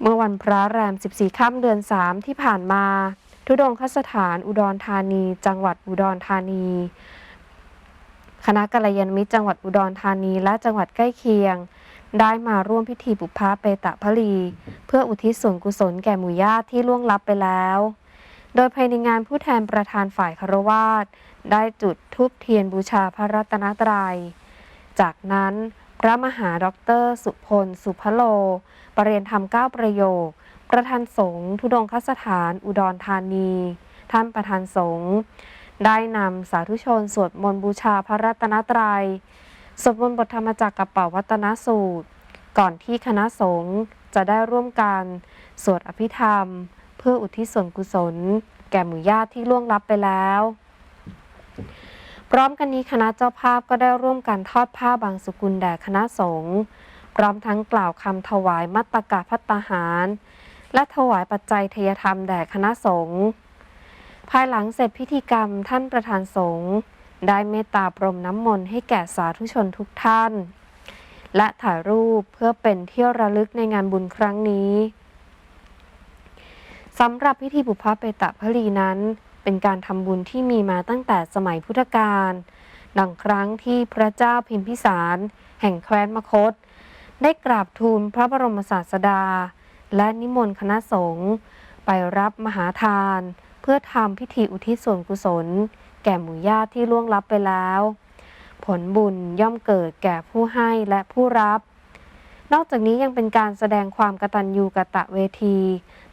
เมื่อวันพระแรม 14 ค่ำเดือน 3 ที่ผ่านมา ทุดงคสถานอุดรธานี จังหวัดอุดรธานี คณะกัลยาณมิตรจังหวัดอุดรธานีและจังหวัดใกล้เคียง ได้มาร่วมพิธีบุพาเปตะพลี เพื่ออุทิศส่วนกุศลแก่หมู่ญาติที่ล่วงลับไปแล้ว โดยภายในงานผู้แทนประธานฝ่ายคารวาสได้จุดธูปเทียนบูชาพระรัตนตรัย จากนั้น พระมหาด็อกเตอร์สุพล สุพโล ปรเรียนธรรมเก้าประโยค ประธานสงฆ์ทุดงคสถาน อุดรธานี ท่านประธานสงฆ์ได้นำสาธุชนสวดมนต์บูชาพระรัตนตรัย สวดมนต์บทธรรมจักรกับเป่าวัตนสูตร ก่อนที่คณะสงฆ์จะได้ร่วมกัน สวดอภิธรรม เพื่ออุทิศส่วนกุศล แก่หมู่ญาติที่ล่วงลับไปแล้ว พร้อมกันนี้คณะเจ้าภาพก็ได้ร่วมกันทอดผ้าบางสุกุลแด่คณะสงฆ์พร้อมทั้งกล่าวคำถวายมัตตกะพัตาหาร และถวายปัจจัยเทยธรรมแด่คณะสงฆ์ภายหลังเสร็จพิธีกรรมท่านประธานสงฆ์ได้เมตตาปรมน้ำมนต์ให้แก่สาธุชนทุกท่าน และถ่ายรูปเพื่อเป็นเที่ยวระลึกในงานบุญครั้งนี้สำหรับพิธีบุพเพเปตะพลีนั้น เป็นการทำบุญที่มีมาตั้งแต่สมัยพุทธกาลดังครั้งที่พระเจ้าพิมพิสาร แห่งแคว้นมคต ได้กราบทูลพระบรมศาสดา และนิมนต์คณะสงฆ์ไปรับมหาทาน เพื่อทำพิธีอุทิศส่วนกุศล แก่หมู่ญาติที่ล่วงลับไปแล้ว ผลบุญย่อมเกิดแก่ผู้ให้และผู้รับ นอกจากนี้ยังเป็นการแสดงความกตัญญูกะตะเวที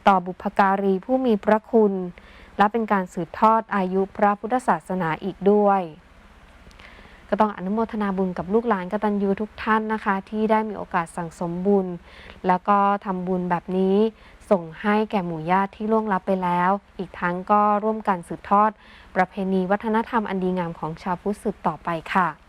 ต่อบุพการีผู้มีพระคุณ และเป็นการสืบทอดอายุพระพุทธศาสนาอีกด้วย ก็ต้องอนุโมทนาบุญกับลูกหลานกตัญญูทุกท่านนะคะ ที่ได้มีโอกาสสั่งสมบุญ แล้วก็ทำบุญแบบนี้ส่งให้แก่หมู่ญาติที่ล่วงลับไปแล้ว อีกทั้งก็ร่วมกันสืบทอด ประเพณีวัฒนธรรมอันดีงามของชาวพุทธสืบต่อไปค่ะ